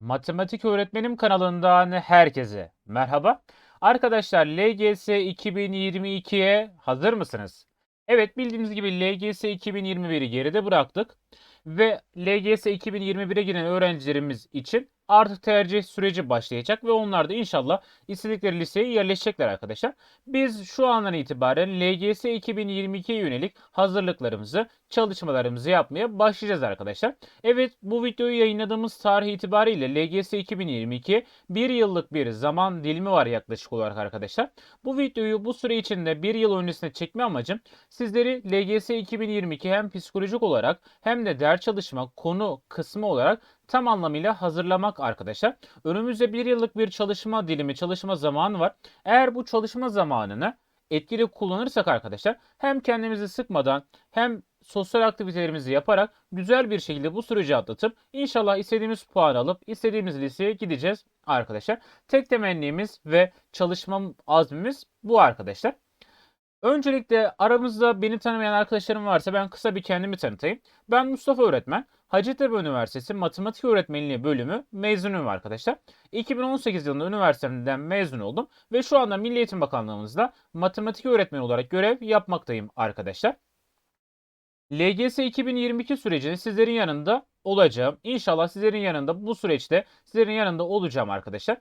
Matematik Öğretmenim kanalından herkese merhaba. Arkadaşlar LGS 2022'ye hazır mısınız? Evet bildiğiniz gibi LGS 2021'i geride bıraktık ve LGS 2021'e giren öğrencilerimiz için artık tercih süreci başlayacak ve onlar da inşallah istedikleri liseye yerleşecekler arkadaşlar. Biz şu andan itibaren LGS 2022'ye yönelik hazırlıklarımızı, çalışmalarımızı yapmaya başlayacağız arkadaşlar. Evet bu videoyu yayınladığımız tarih itibariyle LGS 2022 bir yıllık bir zaman dilimi var yaklaşık olarak arkadaşlar. Bu videoyu bu süre içinde bir yıl öncesine çekme amacım sizleri LGS 2022 hem psikolojik olarak hem de ders çalışma konu kısmı olarak tam anlamıyla hazırlamak arkadaşlar. Önümüzde bir yıllık bir çalışma dilimi, çalışma zamanı var. Eğer bu çalışma zamanını etkili kullanırsak arkadaşlar hem kendimizi sıkmadan hem sosyal aktivitelerimizi yaparak güzel bir şekilde bu süreci atlatıp inşallah istediğimiz puan alıp istediğimiz liseye gideceğiz arkadaşlar. Tek temennimiz ve çalışma azmimiz bu arkadaşlar. Öncelikle aramızda beni tanımayan arkadaşlarım varsa ben kısa bir kendimi tanıtayım. Ben Mustafa Öğretmen. Hacettepe Üniversitesi Matematik Öğretmenliği bölümü mezunuyum arkadaşlar. 2018 yılında üniversitemden mezun oldum ve şu anda Milli Eğitim Bakanlığımızda matematik öğretmeni olarak görev yapmaktayım arkadaşlar. LGS 2022 sürecinde sizlerin yanında olacağım. İnşallah sizlerin yanında bu süreçte sizlerin yanında olacağım arkadaşlar.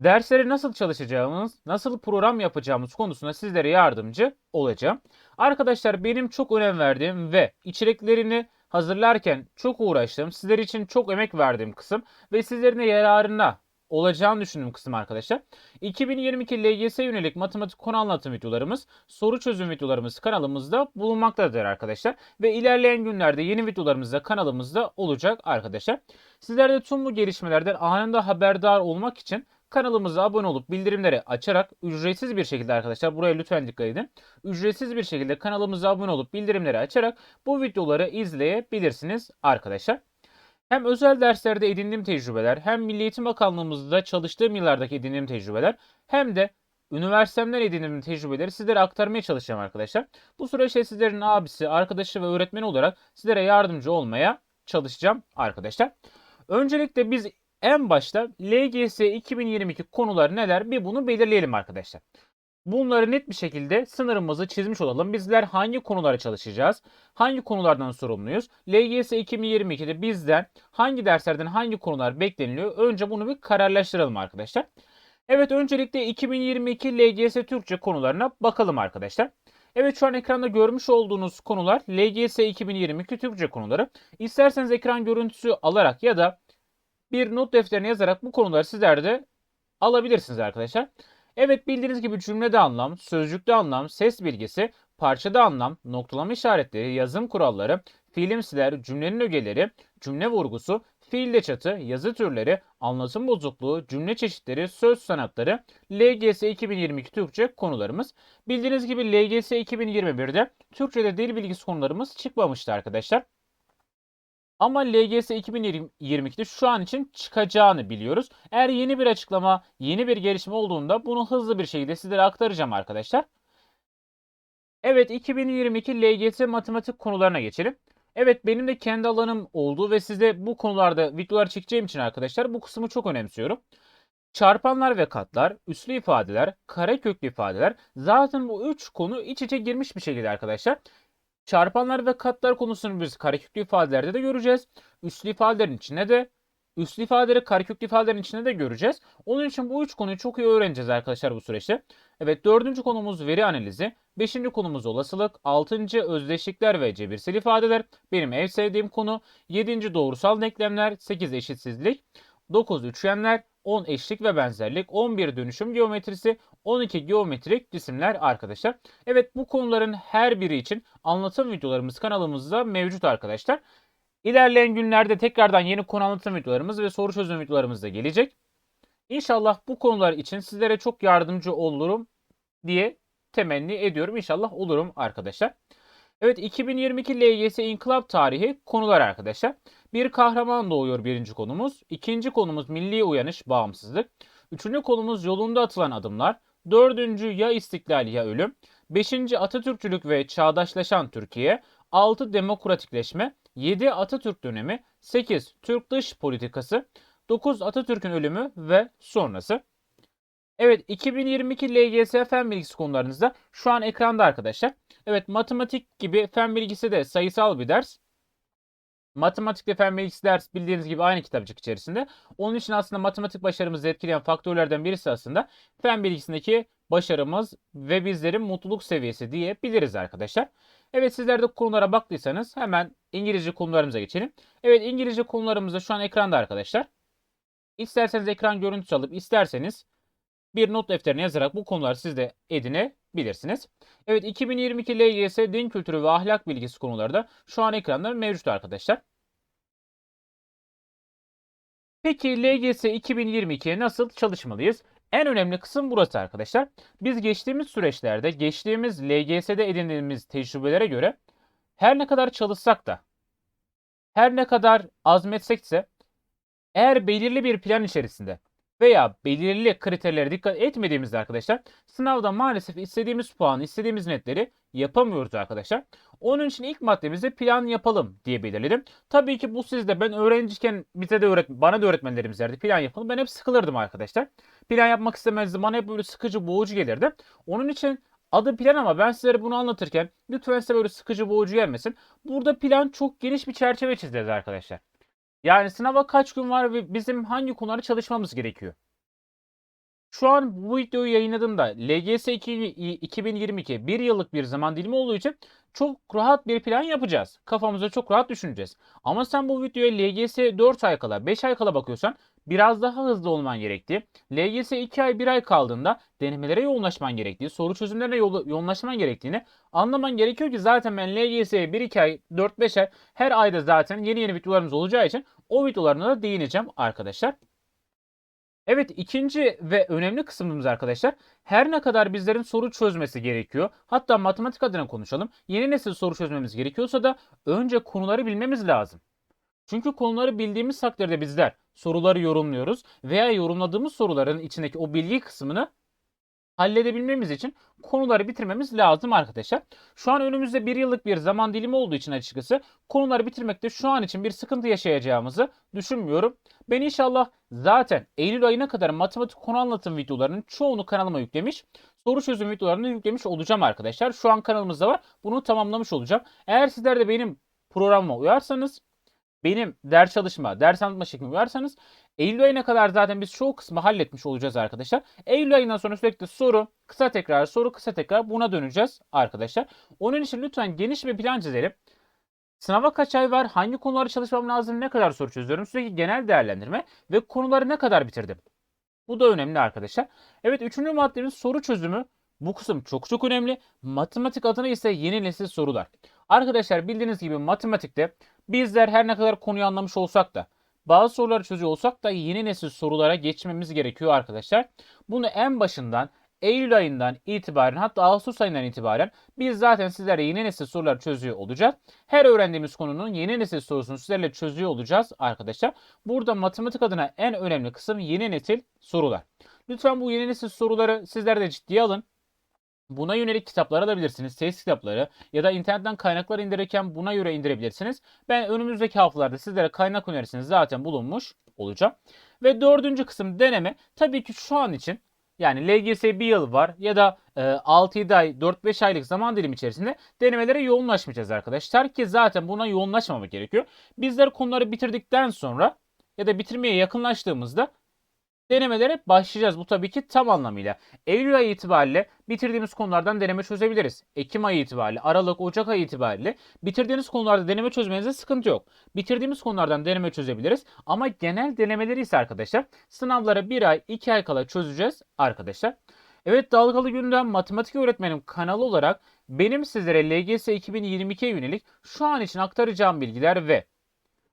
Derslere nasıl çalışacağımız, nasıl program yapacağımız konusunda sizlere yardımcı olacağım. Arkadaşlar benim çok önem verdiğim ve içeriklerini hazırlarken çok uğraştığım, sizler için çok emek verdiğim kısım ve sizlerin de yararına olacağını düşündüğüm kısım arkadaşlar. 2022 LGS yönelik matematik konu anlatım videolarımız, soru çözüm videolarımız kanalımızda bulunmaktadır arkadaşlar. Ve ilerleyen günlerde yeni videolarımız da kanalımızda olacak arkadaşlar. Sizler de tüm bu gelişmelerden anında haberdar olmak için kanalımıza abone olup bildirimleri açarak ücretsiz bir şekilde arkadaşlar buraya lütfen dikkat edin. Ücretsiz bir şekilde kanalımıza abone olup bildirimleri açarak bu videoları izleyebilirsiniz arkadaşlar. Hem özel derslerde edindiğim tecrübeler, hem Milli Eğitim Bakanlığımızda çalıştığım yıllardaki edindiğim tecrübeler, hem de üniversitemden edindiğim tecrübeleri sizlere aktarmaya çalışacağım arkadaşlar. Bu süreçte sizlerin abisi, arkadaşı ve öğretmeni olarak sizlere yardımcı olmaya çalışacağım arkadaşlar. Öncelikle biz en başta LGS 2022 konuları neler bir bunu belirleyelim arkadaşlar. Bunları net bir şekilde sınırımızı çizmiş olalım. Bizler hangi konulara çalışacağız? Hangi konulardan sorumluyuz? LGS 2022'de bizden hangi derslerden hangi konular bekleniliyor? Önce bunu bir kararlaştıralım arkadaşlar. Evet öncelikle 2022 LGS Türkçe konularına bakalım arkadaşlar. Evet şu an ekranda görmüş olduğunuz konular LGS 2022 Türkçe konuları. İsterseniz ekran görüntüsü alarak ya da bir not defterine yazarak bu konuları sizler de alabilirsiniz arkadaşlar. Evet bildiğiniz gibi cümlede anlam, sözcükte anlam, ses bilgisi, parçada anlam, noktalama işaretleri, yazım kuralları, fiilimsiler, cümlenin ögeleri, cümle vurgusu, fiilde çatı, yazı türleri, anlatım bozukluğu, cümle çeşitleri, söz sanatları, LGS 2022 Türkçe konularımız. Bildiğiniz gibi LGS 2021'de Türkçe'de dil bilgisi konularımız çıkmamıştı arkadaşlar. Ama LGS 2022'de şu an için çıkacağını biliyoruz. Eğer yeni bir açıklama, yeni bir gelişme olduğunda bunu hızlı bir şekilde sizlere aktaracağım arkadaşlar. Evet 2022 LGS matematik konularına geçelim. Evet benim de kendi alanım olduğu ve size bu konularda videolar çekeceğim için arkadaşlar bu kısmı çok önemsiyorum. Çarpanlar ve katlar, üslü ifadeler, kareköklü ifadeler zaten bu üç konu iç içe girmiş bir şekilde arkadaşlar. Çarpanlar ve katlar konusunu biz kareköklü ifadelerde de göreceğiz. Üslü ifadelerin içinde de üslü ifadeleri kareköklü ifadelerin içinde de göreceğiz. Onun için bu üç konuyu çok iyi öğreneceğiz arkadaşlar bu süreçte. Evet dördüncü konumuz veri analizi. Beşinci konumuz olasılık. Altıncı özdeşlikler ve cebirsel ifadeler. Benim en sevdiğim konu. Yedinci doğrusal denklemler. Sekiz eşitsizlik. Dokuz üçgenler. 10 eşlik ve benzerlik, 11 dönüşüm geometrisi, 12 geometrik cisimler arkadaşlar. Evet bu konuların her biri için anlatım videolarımız kanalımızda mevcut arkadaşlar. İlerleyen günlerde tekrardan yeni konu anlatım videolarımız ve soru çözüm videolarımız da gelecek. İnşallah bu konular için sizlere çok yardımcı olurum diye temenni ediyorum. İnşallah olurum arkadaşlar. Evet 2022 LGS İnkılap Tarihi konular arkadaşlar. Bir kahraman doğuyor birinci konumuz. İkinci konumuz milli uyanış, bağımsızlık. Üçüncü konumuz yolunda atılan adımlar. Dördüncü ya istiklal ya ölüm. Beşinci Atatürkçülük ve çağdaşlaşan Türkiye. Altı demokratikleşme. Yedi Atatürk dönemi. Sekiz Türk dış politikası. 9 Atatürk'ün ölümü ve sonrası. Evet 2022 LGS fen bilgisi konularınızda şu an ekranda arkadaşlar. Evet matematik gibi fen bilgisi de sayısal bir ders. Matematikte fen bilgisi ders bildiğiniz gibi aynı kitapçık içerisinde. Onun için aslında matematik başarımızı etkileyen faktörlerden birisi aslında fen bilgisindeki başarımız ve bizlerin mutluluk seviyesi diyebiliriz arkadaşlar. Evet sizler de konulara baktıysanız hemen İngilizce konularımıza geçelim. Evet İngilizce konularımız da şu an ekranda arkadaşlar. İsterseniz ekran görüntüsü alıp isterseniz bir not defterine yazarak bu konuları siz de edinebilirsiniz. Evet 2022 LGS din kültürü ve ahlak bilgisi konuları da şu an ekranda mevcut arkadaşlar. Peki LGS 2022'ye nasıl çalışmalıyız? En önemli kısım burası arkadaşlar. Biz geçtiğimiz süreçlerde, geçtiğimiz LGS'de edindiğimiz tecrübelere göre her ne kadar çalışsak da, her ne kadar azmetsekse, eğer belirli bir plan içerisinde veya belirli kriterlere dikkat etmediğimizde arkadaşlar sınavda maalesef istediğimiz puanı, istediğimiz netleri yapamıyoruz arkadaşlar. Onun için ilk maddemizde plan yapalım diye belirledim. Tabii ki bu sizde ben öğrenciyken bize de öğret bana da öğretmenlerimiz derdi plan yapalım. Ben hep sıkılırdım arkadaşlar. Plan yapmak istemezdim. Bana hep böyle sıkıcı, boğucu gelirdi. Onun için adı plan ama ben sizlere bunu anlatırken lütfen size böyle sıkıcı, boğucu gelmesin. Burada plan çok geniş bir çerçeve çizeceğiz arkadaşlar. Yani sınava kaç gün var ve bizim hangi konuları çalışmamız gerekiyor? Şu an bu videoyu yayınladığımda LGS 2022 bir yıllık bir zaman dilimi olduğu için çok rahat bir plan yapacağız. Kafamızda çok rahat düşüneceğiz. Ama sen bu videoya LGS 4 ay kala 5 ay kala bakıyorsan biraz daha hızlı olman gerektiği, LGS 2 ay 1 ay kaldığında denemelere yoğunlaşman gerektiği, soru çözümlerine yoğunlaşman gerektiğini anlaman gerekiyor ki zaten ben LGS'ye 1-2 ay, 4-5 ay her ayda zaten yeni yeni videolarımız olacağı için o videolarına da değineceğim arkadaşlar. Evet ikinci ve önemli kısmımız arkadaşlar her ne kadar bizlerin soru çözmesi gerekiyor hatta matematik adına konuşalım yeni nesil soru çözmemiz gerekiyorsa da önce konuları bilmemiz lazım. Çünkü konuları bildiğimiz takdirde bizler soruları yorumluyoruz veya yorumladığımız soruların içindeki o bilgi kısmını halledebilmemiz için konuları bitirmemiz lazım arkadaşlar. Şu an önümüzde bir yıllık bir zaman dilimi olduğu için açıkçası konuları bitirmekte şu an için bir sıkıntı yaşayacağımızı düşünmüyorum. Ben inşallah zaten Eylül ayına kadar matematik konu anlatım videolarının çoğunu kanalıma yüklemiş. Soru çözüm videolarını yüklemiş olacağım arkadaşlar. Şu an kanalımızda var. Bunu tamamlamış olacağım. Eğer sizler de benim programıma uyarsanız benim ders çalışma, ders anlatma şeklime uyarsanız Eylül ayına kadar zaten biz çoğu kısmı halletmiş olacağız arkadaşlar. Eylül ayından sonra sürekli soru, kısa tekrar, soru, kısa tekrar buna döneceğiz arkadaşlar. Onun için lütfen geniş bir plan çizelim. Sınava kaç ay var? Hangi konuları çalışmam lazım? Ne kadar soru çözüyorum? Sürekli genel değerlendirme ve konuları ne kadar bitirdim? Bu da önemli arkadaşlar. Evet üçüncü maddemiz soru çözümü. Bu kısım çok çok önemli. Matematik adına ise yeni nesil sorular. Arkadaşlar bildiğiniz gibi matematikte bizler her ne kadar konuyu anlamış olsak da bazı soruları çözüyor olsak da yeni nesil sorulara geçmemiz gerekiyor arkadaşlar. Bunu en başından Eylül ayından itibaren hatta Ağustos ayından itibaren biz zaten sizlere yeni nesil sorular çözüyor olacağız. Her öğrendiğimiz konunun yeni nesil sorusunu sizlerle çözüyor olacağız arkadaşlar. Burada matematik adına en önemli kısım yeni nesil sorular. Lütfen bu yeni nesil soruları sizler de ciddiye alın. Buna yönelik kitaplar alabilirsiniz. Test kitapları ya da internetten kaynaklar indirirken buna göre indirebilirsiniz. Ben önümüzdeki haftalarda sizlere kaynak önerisini zaten bulunmuş olacağım. Ve dördüncü kısım deneme. Tabii ki şu an için yani LGS bir yıl var ya da e, 6-7 ay 4-5 aylık zaman dilimi içerisinde denemelere yoğunlaşmayacağız arkadaşlar. Ki zaten buna yoğunlaşmamak gerekiyor. Bizler konuları bitirdikten sonra ya da bitirmeye yakınlaştığımızda denemelere başlayacağız. Bu tabii ki tam anlamıyla. Eylül ayı itibariyle bitirdiğimiz konulardan deneme çözebiliriz. Ekim ayı itibariyle, Aralık, Ocak ayı itibariyle bitirdiğiniz konularda deneme çözmenizde sıkıntı yok. Bitirdiğimiz konulardan deneme çözebiliriz. Ama genel denemeleri ise arkadaşlar sınavlara 1 ay, 2 ay kala çözeceğiz arkadaşlar. Evet Dalgalı Gündem Matematik Öğretmenim kanalı olarak benim sizlere LGS 2022'ye yönelik şu an için aktaracağım bilgiler ve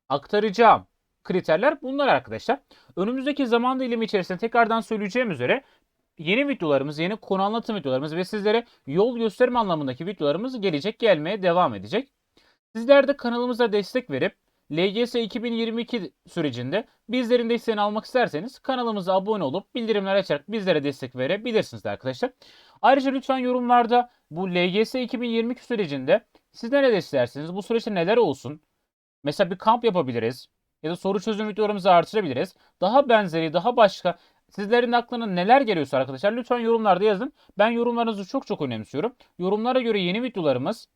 aktaracağım kriterler bunlar arkadaşlar. Önümüzdeki zaman dilimi içerisinde tekrardan söyleyeceğim üzere yeni videolarımız, yeni konu anlatım videolarımız ve sizlere yol gösterme anlamındaki videolarımız gelecek, gelmeye devam edecek. Sizler de kanalımıza destek verip LGS 2022 sürecinde bizlerin desteğini almak isterseniz kanalımıza abone olup bildirimler açarak bizlere destek verebilirsiniz arkadaşlar. Ayrıca lütfen yorumlarda bu LGS 2022 sürecinde siz neler istersiniz? Bu süreçte neler olsun? Mesela bir kamp yapabiliriz ya da soru çözüm videolarımızı artırabiliriz. Daha benzeri, daha başka sizlerin aklına neler geliyorsa arkadaşlar lütfen yorumlarda yazın. Ben yorumlarınızı çok çok önemsiyorum. Yorumlara göre yeni videolarımız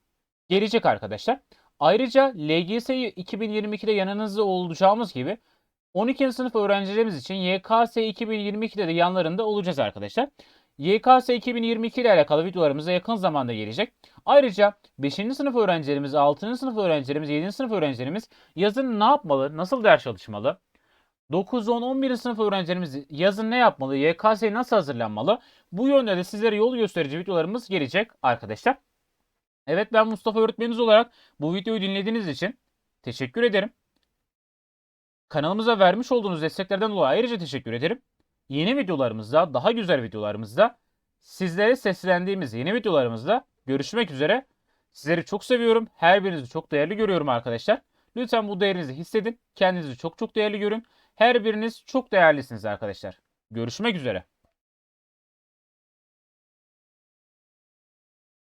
gelecek arkadaşlar. Ayrıca LGS 2022'de yanınızda olacağımız gibi 12. sınıf öğrencilerimiz için YKS 2022'de de yanlarında olacağız arkadaşlar. YKS 2022 ile alakalı videolarımız da yakın zamanda gelecek. Ayrıca 5. sınıf öğrencilerimiz, 6. sınıf öğrencilerimiz, 7. sınıf öğrencilerimiz yazın ne yapmalı, nasıl ders çalışmalı? 9, 10, 11. sınıf öğrencilerimiz yazın ne yapmalı, YKS'ye nasıl hazırlanmalı? Bu yönde de sizlere yol gösterici videolarımız gelecek arkadaşlar. Evet ben Mustafa öğretmeniniz olarak bu videoyu dinlediğiniz için teşekkür ederim. Kanalımıza vermiş olduğunuz desteklerden dolayı ayrıca teşekkür ederim. Yeni videolarımızda, daha güzel videolarımızda sizlere seslendiğimiz yeni videolarımızda görüşmek üzere. Sizleri çok seviyorum. Her birinizi çok değerli görüyorum arkadaşlar. Lütfen bu değerinizi hissedin. Kendinizi çok çok değerli görün. Her biriniz çok değerlisiniz arkadaşlar. Görüşmek üzere.